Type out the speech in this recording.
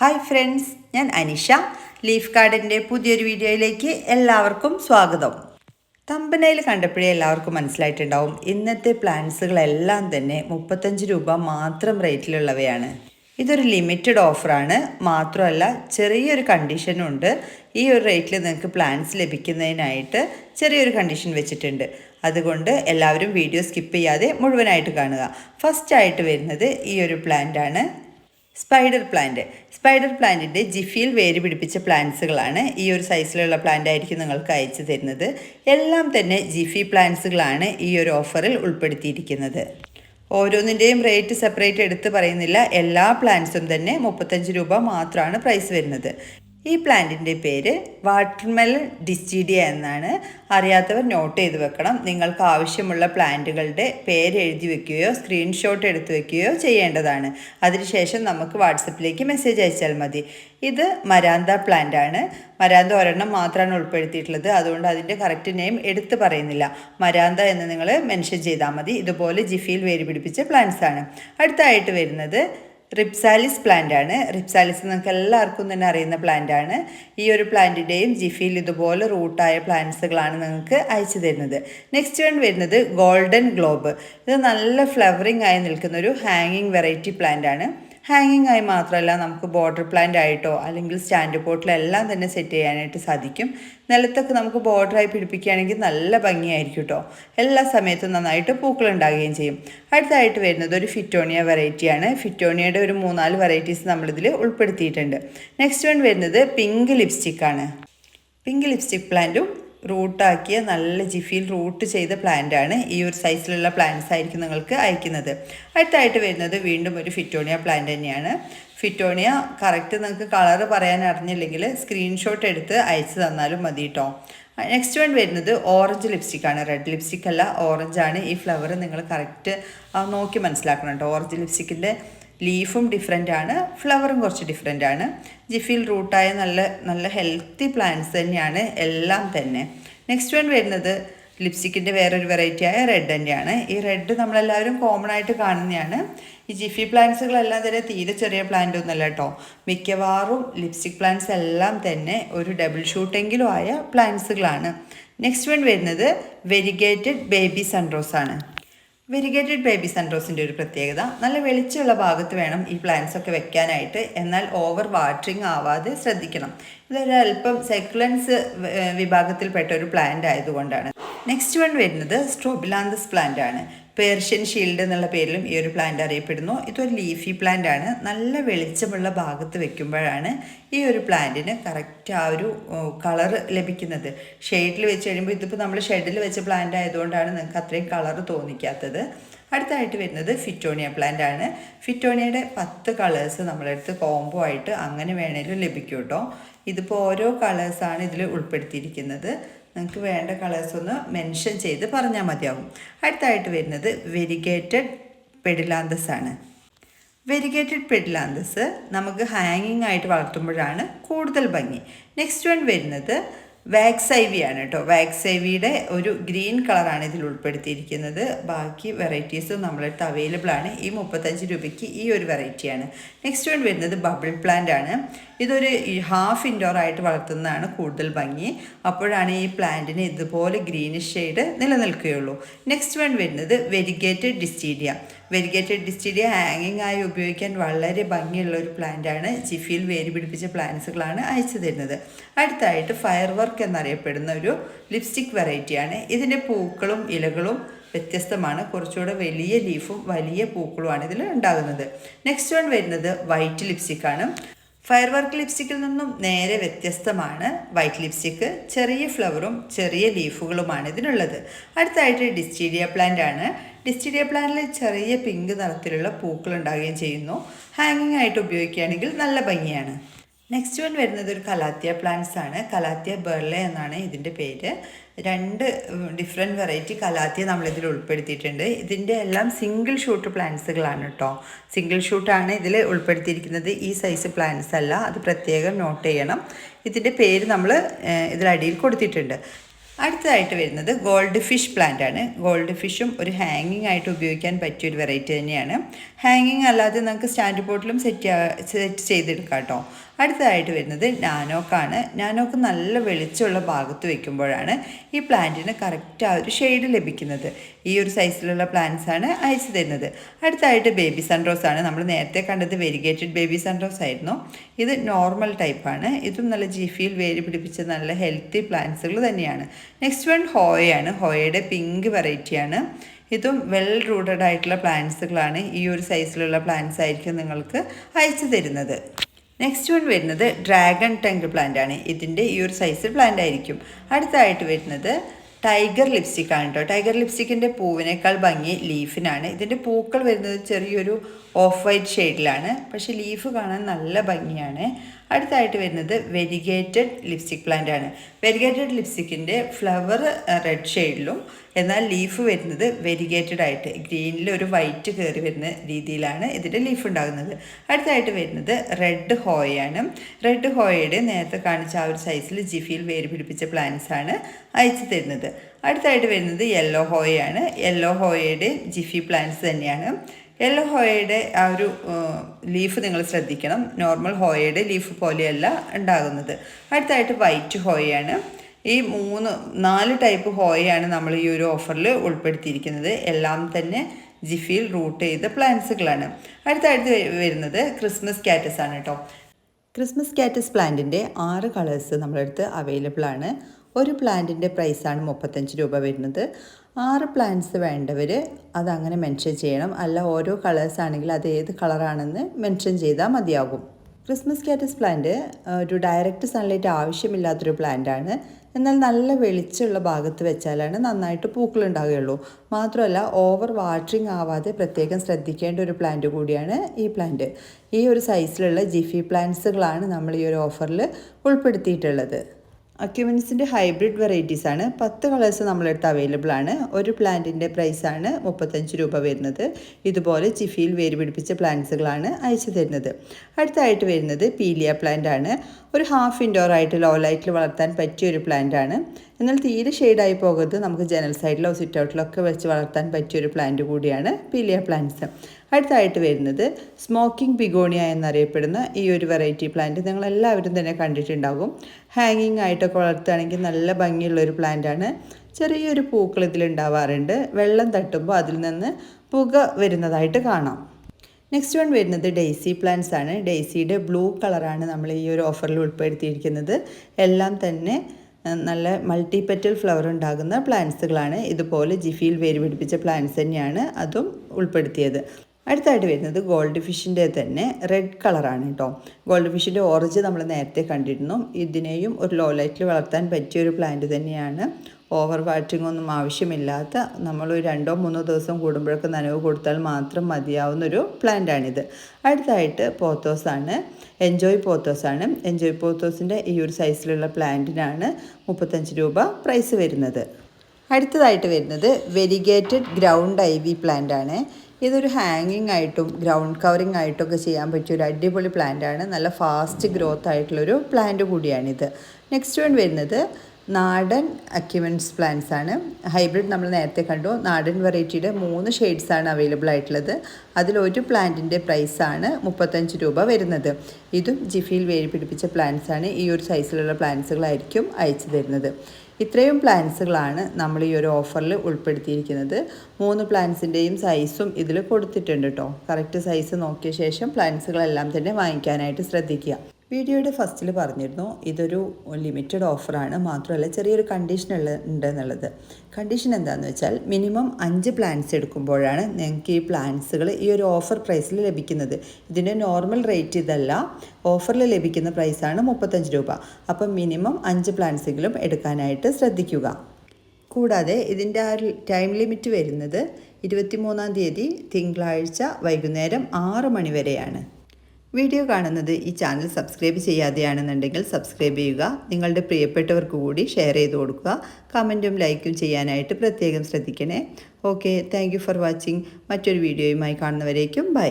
Hi friends ഞാൻ Anisha. Leaf ഗാർഡന്റെ പുതിയൊരു വീഡിയോയിലേക്ക് എല്ലാവർക്കും സ്വാഗതം. തമ്പനയിൽ കണ്ടപ്പോഴേ എല്ലാവർക്കും മനസ്സിലായിട്ടുണ്ടാവും. ഇന്നത്തെ പ്ലാന്റ്സുകളെല്ലാം തന്നെ മുപ്പത്തഞ്ച് രൂപ മാത്രം റേറ്റിലുള്ളവയാണ് ഇതൊരു ലിമിറ്റഡ് ഓഫറാണ് മാത്രമല്ല ചെറിയൊരു കണ്ടീഷനും ഉണ്ട്. ഈ ഒരു റേറ്റിൽ നിങ്ങൾക്ക് പ്ലാന്റ്സ് ലഭിക്കുന്നതിനായിട്ട് ചെറിയൊരു കണ്ടീഷൻ വെച്ചിട്ടുണ്ട്. അതുകൊണ്ട് എല്ലാവരും വീഡിയോ സ്കിപ്പ് ചെയ്യാതെ മുഴുവനായിട്ട് കാണുക. ഫസ്റ്റ് ആയിട്ട് വരുന്നത് ഈ ഒരു പ്ലാന്റ് ആണ്. സ്പൈഡർ പ്ലാന്റ് സ്പൈഡർ പ്ലാന്റിന്റെ ജിഫിയിൽ വേര് പിടിപ്പിച്ച പ്ലാന്റ്സുകളാണ് ഈ ഒരു സൈസിലുള്ള പ്ലാന്റ് ആയിരിക്കും നിങ്ങൾക്ക് അയച്ചു തരുന്നത്. എല്ലാം തന്നെ ജിഫി പ്ലാന്റ്സുകളാണ് ഈ ഒരു ഓഫറിൽ ഉൾപ്പെടുത്തിയിരിക്കുന്നത്. ഓരോന്നിന്റെയും റേറ്റ് സെപ്പറേറ്റ് എടുത്ത് പറയുന്നില്ല. എല്ലാ പ്ലാന്റ്സും തന്നെ മുപ്പത്തഞ്ച് രൂപ മാത്രമാണ് പ്രൈസ് വരുന്നത്. ഈ പ്ലാന്റിന്റെ പേര് വാട്ടർമെലൺ ഡിസ്റ്റീഡിയ എന്നാണ്. അറിയാത്തവർ നോട്ട് ചെയ്ത് വെക്കണം. നിങ്ങൾക്ക് ആവശ്യമുള്ള പ്ലാന്റുകളുടെ പേര് എഴുതി വെക്കുകയോ സ്ക്രീൻഷോട്ട് എടുത്തു വെക്കുകയോ ചെയ്യേണ്ടതാണ്. അതിനുശേഷം നമുക്ക് വാട്സപ്പിലേക്ക് മെസ്സേജ് അയച്ചാൽ മതി. ഇത് മരാന്ത പ്ലാന്റ് ആണ്. മരാന്ത ഒരെണ്ണം മാത്രമാണ് ഉൾപ്പെടുത്തിയിട്ടുള്ളത്. അതുകൊണ്ട് അതിന്റെ കറക്റ്റ് നെയിം എടുത്ത് പറയുന്നില്ല. മരാന്ത എന്ന് നിങ്ങൾ മെൻഷൻ ചെയ്താൽ മതി. ഇതുപോലെ ജിഫിയിൽ വേര് പിടിപ്പിച്ച പ്ലാന്റ്സ് ആണ്. അടുത്തായിട്ട് വരുന്നത് റിപ്സാലിസ് പ്ലാന്റ് ആണ്. റിപ്സാലിസ് നിങ്ങൾക്ക് എല്ലാവർക്കും തന്നെ അറിയുന്ന പ്ലാന്റ് ആണ്. ഈ ഒരു പ്ലാന്റിന്റെയും ജിഫിയിൽ ഇതുപോലെ റൂട്ടായ പ്ലാന്റ്സുകളാണ് നിങ്ങൾക്ക് അയച്ചു തരുന്നത്. നെക്സ്റ്റ് വൺ വരുന്നത് ഗോൾഡൻ ഗ്ലോബ് ഇത് നല്ല ഫ്ലവറിംഗ് ആയി നിൽക്കുന്ന ഒരു ഹാങ്ങിങ് വെറൈറ്റി പ്ലാന്റ് ആണ്. ഹാങ്ങിങ് ആയി മാത്രമല്ല നമുക്ക് ബോർഡർ പ്ലാന്റ് ആയിട്ടോ അല്ലെങ്കിൽ സ്റ്റാൻഡ് പോട്ടിലെല്ലാം തന്നെ സെറ്റ് ചെയ്യാനായിട്ട് സാധിക്കും. നിലത്തൊക്കെ നമുക്ക് ബോർഡറായി പിടിപ്പിക്കുകയാണെങ്കിൽ നല്ല ഭംഗിയായിരിക്കും കേട്ടോ എല്ലാ സമയത്തും നന്നായിട്ട് പൂക്കൾ ഉണ്ടാകുകയും ചെയ്യും. അടുത്തായിട്ട് വരുന്നത് ഒരു ഫിറ്റോണിയ വെറൈറ്റിയാണ് ഫിറ്റോണിയയുടെ ഒരു മൂന്നാൽ വെറൈറ്റീസ് നമ്മളിതിൽ ഉൾപ്പെടുത്തിയിട്ടുണ്ട്. നെക്സ്റ്റ് വൺ വരുന്നത് പിങ്ക് ലിപ്സ്റ്റിക്കാണ് പിങ്ക് ലിപ്സ്റ്റിക് പ്ലാന്റും റൂട്ടാക്കിയ നല്ല ജിഫിയിൽ റൂട്ട് ചെയ്ത പ്ലാന്റ് ആണ്. ഈ ഒരു സൈസിലുള്ള പ്ലാന്റ്സ് ആയിരിക്കും നിങ്ങൾക്ക് അയക്കുന്നത്. അടുത്തായിട്ട് വരുന്നത് വീണ്ടും ഒരു ഫിറ്റോണിയ പ്ലാന്റ് തന്നെയാണ്. ഫിറ്റോണിയ കറക്റ്റ് നിങ്ങൾക്ക് കളർ പറയാൻ അറിഞ്ഞില്ലെങ്കിൽ സ്ക്രീൻഷോട്ട് എടുത്ത് അയച്ചു തന്നാലും മതി കേട്ടോ നെക്സ്റ്റ് വൺ വരുന്നത് ഓറഞ്ച് ലിപ്സ്റ്റിക് ആണ്. റെഡ് ലിപ്സ്റ്റിക് അല്ല ഓറഞ്ച് ആണ്. ഈ ഫ്ലവർ നിങ്ങൾ കറക്റ്റ് നോക്കി മനസ്സിലാക്കണം കേട്ടോ ഓറഞ്ച് ലിപ്സ്റ്റിക്കിന്റെ ലീഫും ഡിഫറെന്റ് ആണ് ഫ്ലവറും കുറച്ച് ഡിഫറെന്റ് ആണ്. ജിഫിൽ റൂട്ടായ നല്ല നല്ല ഹെൽത്തി പ്ലാന്റ്സ് തന്നെയാണ് എല്ലാം തന്നെ. നെക്സ്റ്റ് വൺ വരുന്നത് ലിപ്സ്റ്റിക്കിന്റെ വേറൊരു വെറൈറ്റി ആയ റെഡ് തന്നെയാണ്. ഈ റെഡ് നമ്മളെല്ലാവരും കോമൺ ആയിട്ട് കാണുന്നതാണ്. ഈ ജിഫി പ്ലാന്റ്സുകളെല്ലാം തന്നെ തീരെ ചെറിയ പ്ലാന്റ് ഒന്നുമല്ല കേട്ടോ മിക്കവാറും ലിപ്സ്റ്റിക് പ്ലാന്റ്സ് എല്ലാം തന്നെ ഒരു ഡബിൾ ഷൂട്ടെങ്കിലും ആയ പ്ലാന്റ്സുകളാണ് നെക്സ്റ്റ് വൺ വരുന്നത് വെരിഗേറ്റഡ് ബേബി സൺറോസ് ആണ്. വെരിഗേറ്റഡ് ബേബി സൺറോസിന്റെ ഒരു പ്രത്യേകത. നല്ല വെളിച്ചമുള്ള ഭാഗത്ത് വേണം ഈ പ്ലാന്റ്സ് ഒക്കെ വെക്കാനായിട്ട്. എന്നാൽ ഓവർ വാട്ടറിങ് ആവാതെ ശ്രദ്ധിക്കണം. ഇതൊരു അല്പം സെക്കുലൻസ് വിഭാഗത്തിൽപ്പെട്ട ഒരു പ്ലാന്റ് ആയതുകൊണ്ടാണ്. നെക്സ്റ്റ് വൺ വരുന്നത് സ്ട്രോബിലാന്തസ് പ്ലാന്റ് ആണ്. പേർഷ്യൻ ഷീൽഡ് എന്നുള്ള പേരിലും ഈ ഒരു പ്ലാന്റ് അറിയപ്പെടുന്നു. ഇതൊരു ലീഫി പ്ലാന്റ് ആണ്. നല്ല വെളിച്ചമുള്ള ഭാഗത്ത് വെക്കുമ്പോഴാണ് ഈ ഒരു പ്ലാന്റിന് കറക്റ്റ് ആ ഒരു കളർ ലഭിക്കുന്നത്. ഷെയ്ഡിൽ വെച്ച് കഴിയുമ്പോൾ ഇതിപ്പോൾ നമ്മൾ ഷെഡിൽ വെച്ച പ്ലാന്റ് ആയതുകൊണ്ടാണ് നിങ്ങൾക്ക് അത്രയും കളർ തോന്നിക്കാത്തത്. അടുത്തായിട്ട് വരുന്നത് ഫിറ്റോണിയ പ്ലാന്റ് ആണ്. ഫിറ്റോണിയയുടെ പത്ത് കളേഴ്സ് നമ്മളെടുത്ത് കോംബോ ആയിട്ട് അങ്ങനെ വേണേലും ലഭിക്കും കേട്ടോ ഇതിപ്പോൾ ഓരോ കളേഴ്സാണ് ഇതിൽ ഉൾപ്പെടുത്തിയിരിക്കുന്നത്. നിങ്ങൾക്ക് വേണ്ട കളേഴ്സ് ഒന്ന് മെൻഷൻ ചെയ്ത് പറഞ്ഞാൽ മതിയാവും. അടുത്തായിട്ട് വരുന്നത് വെരിഗേറ്റഡ് പെഡിലാന്തസ് ആണ്. വെരിഗേറ്റഡ് പെഡിലാന്തസ് നമുക്ക് ഹാങ്ങിങ് ആയിട്ട് വളർത്തുമ്പോഴാണ് കൂടുതൽ ഭംഗി. നെക്സ്റ്റ് വൺ വരുന്നത് വാക്സ് ഐ വി ആണ് കേട്ടോ വാക്സ് ഐ വിയുടെ ഒരു ഗ്രീൻ കളറാണ് ഇതിൽ ഉൾപ്പെടുത്തിയിരിക്കുന്നത്. ബാക്കി വെറൈറ്റീസും നമ്മളടുത്ത് അവൈലബിൾ ആണ്. ഈ മുപ്പത്തഞ്ച് രൂപയ്ക്ക് ഈ ഒരു വെറൈറ്റിയാണ് നെക്സ്റ്റ് വൺ വരുന്നത് ബബിൾ പ്ലാന്റ് ആണ്. ഇതൊരു ഹാഫ് ഇൻഡോർ ആയിട്ട് വളർത്തുന്നതാണ് കൂടുതൽ ഭംഗി. അപ്പോഴാണ് ഈ പ്ലാന്റിന് ഇതുപോലെ ഗ്രീനിഷ് ഷെയ്ഡ് നിലനിൽക്കുകയുള്ളൂ. നെക്സ്റ്റ് വൺ വരുന്നത് വെരിഗേറ്റഡ് ഡിസ്റ്റീഡിയ വെരിഗേറ്റഡ് ഡിസ്റ്റിഡിയ ഹാങ്ങിങ് ആയി ഉപയോഗിക്കാൻ വളരെ ഭംഗിയുള്ള ഒരു പ്ലാന്റാണ്. ചിഫിയിൽ വേര് പിടിപ്പിച്ച പ്ലാന്റ്സുകളാണ് അയച്ചു തരുന്നത്. അടുത്തായിട്ട് ഫയർ വർക്ക് എന്നറിയപ്പെടുന്ന ഒരു ലിപ്സ്റ്റിക് വെറൈറ്റിയാണ്. ഇതിന്റെ പൂക്കളും ഇലകളും വ്യത്യസ്തമാണ്. കുറച്ചുകൂടെ വലിയ ലീഫും വലിയ പൂക്കളുമാണ് ഇതിൽ ഉണ്ടാകുന്നത്. നെക്സ്റ്റ് വൺ വരുന്നത് വൈറ്റ് ലിപ്സ്റ്റിക്കാണ്. ഫയർ വർക്ക് ലിപ്സ്റ്റിക്കിൽ നിന്നും നേരെ വ്യത്യസ്തമാണ്. വൈറ്റ് ലിപ്സ്റ്റിക്ക് ചെറിയ ഫ്ലവറും ചെറിയ ലീഫുകളുമാണ് ഇതിനുള്ളത്. അടുത്തായിട്ട് ഡിസ്റ്റീരിയ പ്ലാന്റ് ആണ്. ഡിസ്റ്റീരിയ പ്ലാന്റിൽ ചെറിയ പിങ്ക് നിറത്തിലുള്ള പൂക്കൾ ഉണ്ടാകുകയും ചെയ്യുന്നു. ഹാങ്ങിങ് ആയിട്ട് ഉപയോഗിക്കുകയാണെങ്കിൽ നല്ല ഭംഗിയാണ്. നെക്സ്റ്റ് വൺ വരുന്നത് ഒരു കലാത്തിയ പ്ലാന്റ്സ് ആണ്. കലാത്തിയ ബെർലെ എന്നാണ് ഇതിന്റെ പേര്. രണ്ട് ഡിഫറെന്റ് വെറൈറ്റി കലാത്തിയ നമ്മളിതിൽ ഉൾപ്പെടുത്തിയിട്ടുണ്ട്. ഇതിന്റെ എല്ലാം സിംഗിൾ ഷൂട്ട് പ്ലാന്റ്സുകളാണ് കേട്ടോ സിംഗിൾ ഷൂട്ടാണ് ഇതിൽ ഉൾപ്പെടുത്തിയിരിക്കുന്നത്. ഈ സൈസ് പ്ലാന്റ്സ് അല്ല. അത് പ്രത്യേകം നോട്ട് ചെയ്യണം. ഇതിന്റെ പേര് നമ്മൾ ഇതിലടിയിൽ കൊടുത്തിട്ടുണ്ട്. അടുത്തതായിട്ട് വരുന്നത് ഗോൾഡ് ഫിഷ് പ്ലാന്റ് ആണ്. ഗോൾഡ് ഫിഷും ഒരു ഹാങ്ങിങ് ആയിട്ട് ഉപയോഗിക്കാൻ പറ്റിയ ഒരു വെറൈറ്റി തന്നെയാണ്. ഹാങ്ങിങ് അല്ലാതെ നമുക്ക് സ്റ്റാൻഡ് പോട്ടിലും സെറ്റ് സെറ്റ് ചെയ്തെടുക്കാം കേട്ടോ. അടുത്തതായിട്ട് വരുന്നത് നാനോക്കാണ് നാനോക്ക് നല്ല വെളിച്ചമുള്ള ഭാഗത്ത് വെക്കുമ്പോഴാണ് ഈ പ്ലാന്റിന് കറക്റ്റ് ആ ഒരു ഷെയ്ഡ് ലഭിക്കുന്നത്. ഈ ഒരു സൈസിലുള്ള പ്ലാന്റ്സ് ആണ് അയച്ചു തരുന്നത്. അടുത്തായിട്ട് ബേബി സൺറോസ് ആണ്. നമ്മൾ നേരത്തെ കണ്ടത് വെരിഗേറ്റഡ് ബേബി സൺറോസ് ആയിരുന്നു. ഇത് നോർമൽ ടൈപ്പാണ് ഇതും നല്ല ജിഫിയിൽ വേര് പിടിപ്പിച്ച നല്ല ഹെൽത്തി പ്ലാന്റ്സുകൾ തന്നെയാണ്. നെക്സ്റ്റ് വൺ ഹോയയാണ് ഹോയയുടെ പിങ്ക് വെറൈറ്റിയാണ് ഇതും വെൽ റൂട്ടഡ് ആയിട്ടുള്ള പ്ലാന്റ്സുകളാണ് ഈ ഒരു സൈസിലുള്ള പ്ലാന്റ്സ് ആയിരിക്കും നിങ്ങൾക്ക് അയച്ചു തരുന്നത്. നെക്സ്റ്റ് വൺ വരുന്നത് ഡ്രാഗൺ ടങ്ക് പ്ലാന്റ് ആണ്. ഇതിന്റെ ഈ ഒരു സൈസ് പ്ലാന്റ് ആയിരിക്കും. അടുത്തായിട്ട് വരുന്നത് ടൈഗർ ലിപ്സ്റ്റിക് ആണ് കേട്ടോ ടൈഗർ ലിപ്സ്റ്റിക്കിന്റെ പൂവിനേക്കാൾ ഭംഗി ലീഫിനാണ് ഇതിന്റെ പൂക്കൾ വരുന്നത് ചെറിയൊരു ഓഫ് വൈറ്റ് ഷെയ്ഡിലാണ് പക്ഷേ ലീഫ് കാണാൻ നല്ല ഭംഗിയാണ്. അടുത്തായിട്ട് വരുന്നത് വെരിഗേറ്റഡ് ലിപ്സ്റ്റിക് പ്ലാന്റ് ആണ്. വെരിഗേറ്റഡ് ലിപ്സ്റ്റിക്കിന്റെ ഫ്ലവർ റെഡ് ഷെയ്ഡിലും എന്നാൽ ലീഫ് വരുന്നത് വെരിഗേറ്റഡ് ആയിട്ട് ഗ്രീനിൽ ഒരു വൈറ്റ് കയറി വരുന്ന രീതിയിലാണ് ഇതിന്റെ ലീഫ് ഉണ്ടാകുന്നത്. അടുത്തായിട്ട് വരുന്നത് റെഡ് ഹോയാണ് റെഡ് ഹോയയുടെ നേരത്തെ കാണിച്ച ആ ഒരു സൈസിൽ ജിഫിയിൽ വേര് പിടിപ്പിച്ച പ്ലാന്റ്സ് ആണ് അയച്ചു തരുന്നത്. അടുത്തായിട്ട് വരുന്നത് യെല്ലോ ഹോയാണ് യെല്ലോ ഹോയയുടെ ജിഫി പ്ലാന്റ്സ് തന്നെയാണ്. യെല്ലോ ഹോയയുടെ ആ ഒരു ലീഫ് നിങ്ങൾ ശ്രദ്ധിക്കണം. നോർമൽ ഹോയയുടെ ലീഫ് പോലെയല്ല ഉണ്ടാകുന്നത്. അടുത്തായിട്ട് വൈറ്റ് ഹോയയാണ് ഈ മൂന്ന് നാല് ടൈപ്പ് ഹോയയാണ് നമ്മൾ ഈ ഒരു ഓഫറിൽ ഉൾപ്പെടുത്തിയിരിക്കുന്നത്. എല്ലാം തന്നെ ജിഫിയിൽ റൂട്ട് ചെയ്ത പ്ലാന്റ്സുകളാണ് അടുത്തായിട്ട് വരുന്നത് ക്രിസ്മസ് കാറ്റസ് ആണ് കേട്ടോ ക്രിസ്മസ് കാറ്റസ് പ്ലാന്റിന്റെ ആറ് കളേഴ്സ് നമ്മളടുത്ത് അവൈലബിൾ ആണ്. ഒരു പ്ലാന്റിന്റെ പ്രൈസാണ് മുപ്പത്തഞ്ച് രൂപ വരുന്നത്. ആറ് പ്ലാന്റ്സ് വേണ്ടവർ അതങ്ങനെ മെൻഷൻ ചെയ്യണം. അല്ല ഓരോ കളേഴ്സ് ആണെങ്കിൽ അത് ഏത് കളറാണെന്ന് മെൻഷൻ ചെയ്താൽ മതിയാകും. ക്രിസ്മസ് കാറ്റസ് പ്ലാന്റ് ഒരു ഡയറക്റ്റ് സൺലൈറ്റ് ആവശ്യമില്ലാത്തൊരു പ്ലാന്റാണ് എന്നാൽ നല്ല വെളിച്ചമുള്ള ഭാഗത്ത് വെച്ചാലാണ് നന്നായിട്ട് പൂക്കൾ ഉണ്ടാവുകയുള്ളൂ. മാത്രമല്ല ഓവർ വാട്ടറിങ് ആവാതെ പ്രത്യേകം ശ്രദ്ധിക്കേണ്ട ഒരു പ്ലാന്റ് കൂടിയാണ് ഈ പ്ലാന്റ് ഈ ഒരു സൈസിലുള്ള ജിഫി പ്ലാന്റ്സുകളാണ് നമ്മൾ ഈ ഒരു ഓഫറിൽ ഉൾപ്പെടുത്തിയിട്ടുള്ളത്. അക്യുമിൻസിന്റെ ഹൈബ്രിഡ് വെറൈറ്റീസ് ആണ്. പത്ത് കളേഴ്സ് നമ്മളെടുത്ത് അവൈലബിൾ ആണ്. ഒരു പ്ലാന്റിന്റെ പ്രൈസാണ് മുപ്പത്തഞ്ച് രൂപ വരുന്നത്. ഇതുപോലെ ചിഫിയിൽ വേര് പിടിപ്പിച്ച പ്ലാന്റ്സുകളാണ് അയച്ചു തരുന്നത്. അടുത്തായിട്ട് വരുന്നത് പീലിയ പ്ലാന്റ് ആണ്. ഒരു ഹാഫ് ഇൻഡോർ ആയിട്ട് ലോ ലൈറ്റിൽ വളർത്താൻ പറ്റിയ ഒരു പ്ലാന്റ് ആണ്. എന്നാൽ തീരെ ഷെയ്ഡായി പോകരുത്. നമുക്ക് ജനൽ സൈഡിലോ സിറ്റ് ഔട്ടിലോ ഒക്കെ വെച്ച് വളർത്താൻ പറ്റിയ ഒരു പ്ലാന്റ് കൂടിയാണ് പീലിയ പ്ലാന്റ്സ് അടുത്തായിട്ട് വരുന്നത് സ്മോക്കിംഗ് ബിഗോണിയ എന്നറിയപ്പെടുന്ന ഈ ഒരു വെറൈറ്റി പ്ലാന്റ് നിങ്ങൾ എല്ലാവരും തന്നെ കണ്ടിട്ടുണ്ടാകും. ഹാങ്ങിങ് ആയിട്ടൊക്കെ വളർത്തുകയാണെങ്കിൽ നല്ല ഭംഗിയുള്ള ഒരു പ്ലാന്റാണ് ചെറിയൊരു പൂക്കൾ ഇതിലുണ്ടാവാറുണ്ട് വെള്ളം തട്ടുമ്പോൾ അതിൽ നിന്ന് പുക വരുന്നതായിട്ട് കാണാം. നെക്സ്റ്റ് വൺ വരുന്നത് ഡെയ്സി പ്ലാന്റ്സ് ആണ്. ഡെയ്സിയുടെ ബ്ലൂ കളറാണ് നമ്മൾ ഈ ഒരു ഓഫറിൽ ഉൾപ്പെടുത്തിയിരിക്കുന്നത്. എല്ലാം തന്നെ നല്ല മൾട്ടിപെറ്റൽ ഫ്ലവർ ഉണ്ടാകുന്ന പ്ലാന്റ്സുകളാണ് ഇതുപോലെ ജിഫിയിൽ വേര് പിടിപ്പിച്ച പ്ലാന്റ്സ് തന്നെയാണ് അതും ഉൾപ്പെടുത്തിയത്. അടുത്തായിട്ട് വരുന്നത് ഗോൾഡ് ഫിഷിന്റെ തന്നെ റെഡ് കളറാണ് കേട്ടോ ഗോൾഡ് ഫിഷിന്റെ ഓറഞ്ച് നമ്മൾ നേരത്തെ കണ്ടിരുന്നു. ഇതിനെയും ഒരു ലോ ലൈറ്റിൽ വളർത്താൻ പറ്റിയ ഒരു പ്ലാന്റ് തന്നെയാണ്. ഓവർ വാറ്റിംഗ് ഒന്നും ആവശ്യമില്ലാത്ത നമ്മൾ ഒരു രണ്ടോ മൂന്നോ ദിവസം കൂടുമ്പോഴൊക്കെ നനവ് കൊടുത്താൽ മാത്രം മതിയാവുന്ന മതിയാവുന്നൊരു പ്ലാന്റാണിത് അടുത്തായിട്ട് പോത്തോസാണ് എൻജോയ് പോത്തോസാണ് എൻജോയ് പോത്തോസിന്റെ ഈ ഒരു സൈസിലുള്ള പ്ലാന്റിനാണ് മുപ്പത്തഞ്ച് രൂപ പ്രൈസ് വരുന്നത്. അടുത്തതായിട്ട് വരുന്നത് variegated ground ivy plant ആണ്. ഇതൊരു ഹാങ്ങിങ് ആയിട്ടും ഗ്രൗണ്ട് കവറിങ് ആയിട്ടും ഒക്കെ ചെയ്യാൻ പറ്റിയ ഒരു അടിപൊളി പ്ലാന്റ് ആണ്. നല്ല ഫാസ്റ്റ് ഗ്രോത്ത് ആയിട്ടുള്ളൊരു പ്ലാന്റ് കൂടിയാണിത്. നെക്സ്റ്റ് വൺ വരുന്നത് നാടൻ അക്യുമെൻസ് പ്ലാന്റ്സ് ആണ്. ഹൈബ്രിഡ് നമ്മൾ നേരത്തെ കണ്ടു. നാടൻ വെറൈറ്റിയുടെ മൂന്ന് ഷെയ്ഡ്സ് ആണ് അവൈലബിൾ ആയിട്ടുള്ളത്. അതിലൊരു പ്ലാന്റിന്റെ പ്രൈസാണ് മുപ്പത്തഞ്ച് രൂപ വരുന്നത്. ഇതും ജിഫിയിൽ വേര് പിടിപ്പിച്ച പ്ലാന്റ്സ് ആണ്. ഈ ഒരു സൈസിലുള്ള പ്ലാന്റ്സുകളായിരിക്കും അയച്ചു തരുന്നത്. ഇത്രയും പ്ലാന്റ്സുകളാണ് നമ്മൾ ഈ ഒരു ഓഫറിൽ ഉൾപ്പെടുത്തിയിരിക്കുന്നത്. മൂന്ന് പ്ലാന്റ്സിന്റെയും സൈസും ഇതിൽ കൊടുത്തിട്ടുണ്ട് കേട്ടോ കറക്റ്റ് സൈസ് നോക്കിയ ശേഷം പ്ലാന്റ്സുകളെല്ലാം തന്നെ വാങ്ങിക്കാനായിട്ട് ശ്രദ്ധിക്കുക. വീഡിയോയുടെ ഫസ്റ്റിൽ പറഞ്ഞിരുന്നു ഇതൊരു ലിമിറ്റഡ് ഓഫറാണ് മാത്രമല്ല ചെറിയൊരു കണ്ടീഷൻ ഉള്ള ഉണ്ട് എന്നുള്ളത് കണ്ടീഷൻ എന്താണെന്ന് വെച്ചാൽ മിനിമം അഞ്ച് പ്ലാൻസ് എടുക്കുമ്പോഴാണ് നിങ്ങൾക്ക് ഈ പ്ലാൻസുകൾ ഈ ഒരു ഓഫർ പ്രൈസിൽ ലഭിക്കുന്നത്. ഇതിന്റെ നോർമൽ റേറ്റ് ഇതല്ല ഓഫറിൽ ലഭിക്കുന്ന പ്രൈസാണ് മുപ്പത്തഞ്ച് രൂപ. അപ്പം മിനിമം അഞ്ച് പ്ലാൻസെങ്കിലും എടുക്കാനായിട്ട് ശ്രദ്ധിക്കുക. കൂടാതെ ഇതിന്റെ ആ ടൈം ലിമിറ്റ് വരുന്നത് ഇരുപത്തിമൂന്നാം തീയതി തിങ്കളാഴ്ച വൈകുന്നേരം ആറ് മണി വരെയാണ്. വീഡിയോ കാണുന്നത് ഈ ചാനൽ സബ്സ്ക്രൈബ് ചെയ്യാതെയാണെന്നുണ്ടെങ്കിൽ സബ്സ്ക്രൈബ് ചെയ്യുക നിങ്ങളുടെ പ്രിയപ്പെട്ടവർക്ക് കൂടി ഷെയർ ചെയ്ത് കൊടുക്കുക കമന്റും ലൈക്കും ചെയ്യാനായിട്ട് പ്രത്യേകം ശ്രദ്ധിക്കണേ. Okay thank for watching. മറ്റൊരു വീഡിയോയുമായി കാണുന്നവരേക്കും ബൈ.